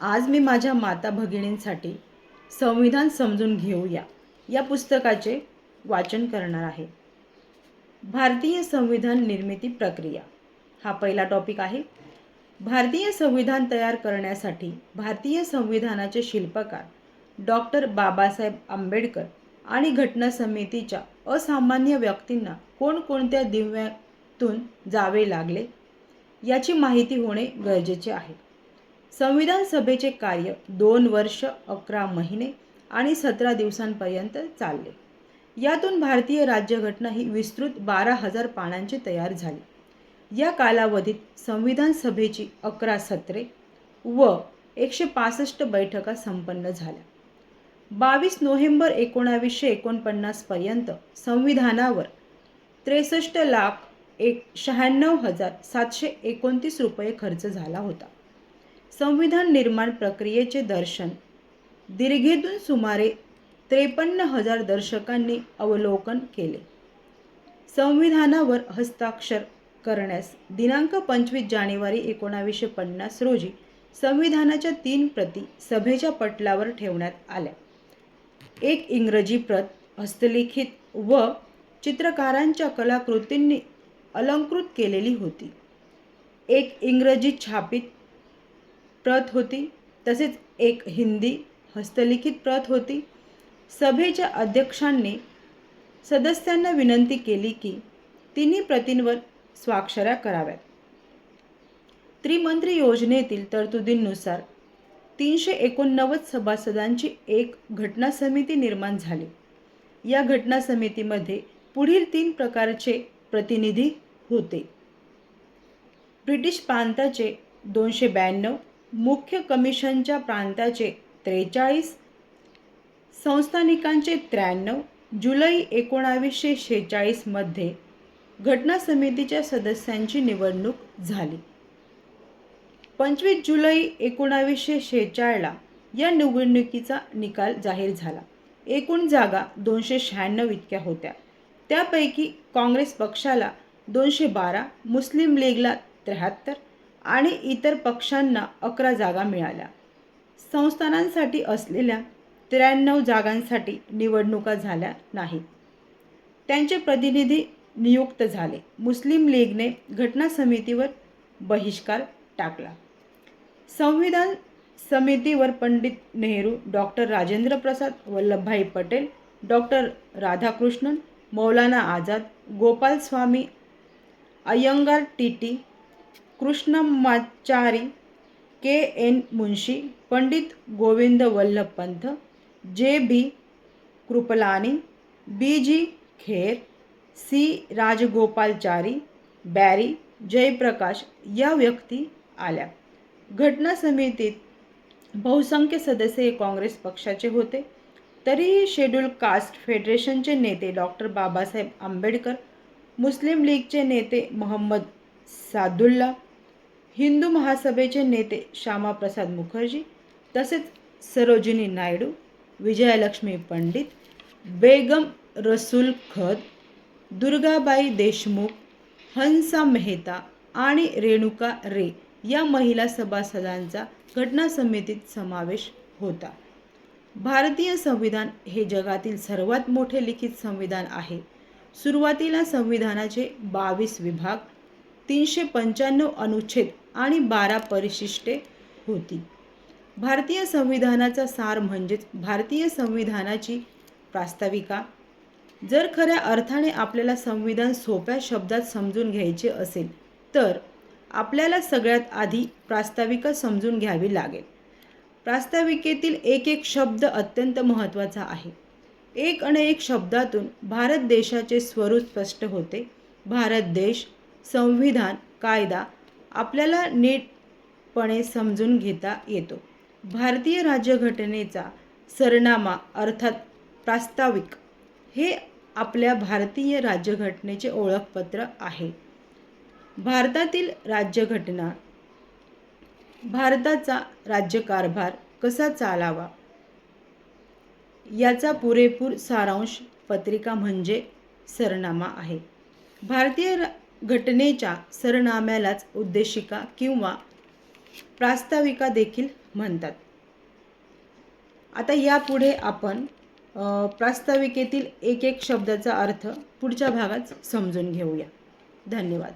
आज मी माझ्या माता भगिनींसाठी संविधान समजून घेऊया. या पुस्तकाचे वाचन करणार आहे. भारतीय संविधान निर्मिती प्रक्रिया. हा पहिला टॉपिक आहे. भारतीय संविधान तयार करण्यासाठी भारतीय संविधानाचे शिल्पकार डॉक्टर बाबासाहेब आंबेडकर आणि घटना समितीच्या असामान्य व्यक्तींना कोणकोणत्या दिव्यातून जावे लागले याची माहिती होणे गरजेचे आहे. संविधान सभेचे कार्य दोन वर्ष अकरा महिने आणि सतरा दिवसांपर्यंत चालले. यातून भारतीय राज्यघटना ही विस्तृत बारा हजार पानांची तयार झाली. या कालावधीत संविधान सभेची अकरा सत्रे व एकशे पासष्ट बैठका संपन्न झाल्या. बावीस नोव्हेंबर एकोणावीसशे एकोणपन्नासपर्यंत संविधानावर त्रेसष्ट लाख एक शहाण्णव हजार सातशे एकोणतीस रुपये खर्च झाला होता. संविधान निर्माण प्रक्रियेचे दर्शन. दीर्घेतून सुमारे त्रेपन्न हजार दर्शकांनी अवलोकन केले. संविधानावर हस्ताक्षर करण्यास दिनांक पंचवीस जानेवारी एकोणावीसशे पन्नास रोजी संविधानाच्या तीन प्रती सभेच्या पटलावर ठेवण्यात आल्या. एक इंग्रजी प्रत हस्तलिखित व चित्रकारांच्या कलाकृतींनी अलंकृत केलेली होती. एक इंग्रजी छापित प्रत होती तसेच एक हिंदी हस्तलिखित प्रत होती. सभेच्या अध्यक्षांनी सदस्यांना विनंती केली की तिन्ही प्रतींवर स्वाक्षऱ्या कराव्यात. त्रिमंत्री योजनेतील तरतुदींनुसार तीनशे एकोणनव्वद सभासदांची एक घटना समिती निर्माण झाली. या घटना समितीमध्ये पुढील तीन प्रकारचे प्रतिनिधी होते. ब्रिटिश प्रांताचे दोनशे ब्याण्णव मुख्य कमिशनच्या प्रांताचे त्रेचाळीस संस्थानिकांचे त्र्याण्णव जुलै एकोणावीसशे शेहेचाळीसमध्ये घटना समितीच्या सदस्यांची निवडणूक झाली. पंचवीस जुलै एकोणावीसशे शेहेचाळला या निवडणुकीचा निकाल जाहीर झाला. एकूण जागा दोनशे शहाण्णव इतक्या होत्या. त्यापैकी काँग्रेस पक्षाला दोनशे बारा मुस्लिम लीगला त्र्याहत्तर आणि इतर पक्षांना अकरा जागा मिळाल्या. संस्थानांसाठी असलेल्या त्र्याण्णव जागांसाठी निवडणुका झाल्या नाहीत. त्यांचे प्रतिनिधी नियुक्त झाले. मुस्लिम लीगने घटना समितीवर बहिष्कार टाकला. संविधान समितीवर Pandit Nehru doctor Rajendra Prasad Vallabhbhai Patel doctor Radhakrishnan Maulana Azad Gopalaswami Ayyangar T Krishnamachari K N Munshi Pandit Govind Vallabh Pant J B Kripalani B G Kher C Rajagopalachari Barré Jayaprakash या व्यक्ती आल्या. घटना समितीत बहुसंख्य सदस्य हे काँग्रेस पक्षाचे होते. तरीही शेड्यूल कास्ट फेडरेशनचे नेते डॉक्टर बाबासाहेब आंबेडकर मुस्लिम लीगचे नेते मोहम्मद सादुल्ला हिंदू महासभेचे नेते श्यामाप्रसाद मुखर्जी तसेच सरोजिनी नायडू विजयालक्ष्मी पंडित बेगम रसूल खद दुर्गाबाई देशमुख हंसा मेहता आणि रेणुका रे या महिला सभासदांचा घटना समितीत समावेश होता. भारतीय संविधान हे जगातील सर्वात मोठे लिखित संविधान आहे. सुरुवातीला संविधानाचे बावीस विभाग तीनशे पंच्याण्णव अनुच्छेद आणि बारा परिशिष्टे होती. भारतीय संविधानाचा सार म्हणजेच भारतीय संविधानाची प्रास्ताविका. जर खऱ्या अर्थाने आपल्याला संविधान सोप्या शब्दात समजून घ्यायचे असेल तर आपल्याला सगळ्यात आधी प्रास्ताविका समजून घ्यावी लागेल. प्रास्ताविकेतील एक एक शब्द अत्यंत महत्त्वाचा आहे. एक आणि एक शब्दातून भारत देशाचे स्वरूप स्पष्ट होते. भारत देश संविधान कायदा आपल्याला नीटपणे समजून घेता येतो. भारतीय राज्यघटनेचा सरनामा अर्थात प्रास्ताविक हे आपल्या भारतीय राज्यघटनेचे ओळखपत्र आहे. भारतातील राज्यघटना भारताचा राज्यकारभार कसा चालावा? याचा पुरेपूर सारांश पत्रिका म्हणजे सरनामा आहे. भारतीय घटनेच्या सरनाम्यालाच उद्देशिका किंवा प्रास्ताविका देखील म्हणतात. आता यापुढे आपण प्रास्ताविकेतील एक एक शब्दाचा अर्थ पुढच्या भागात समजून घेऊया. धन्यवाद.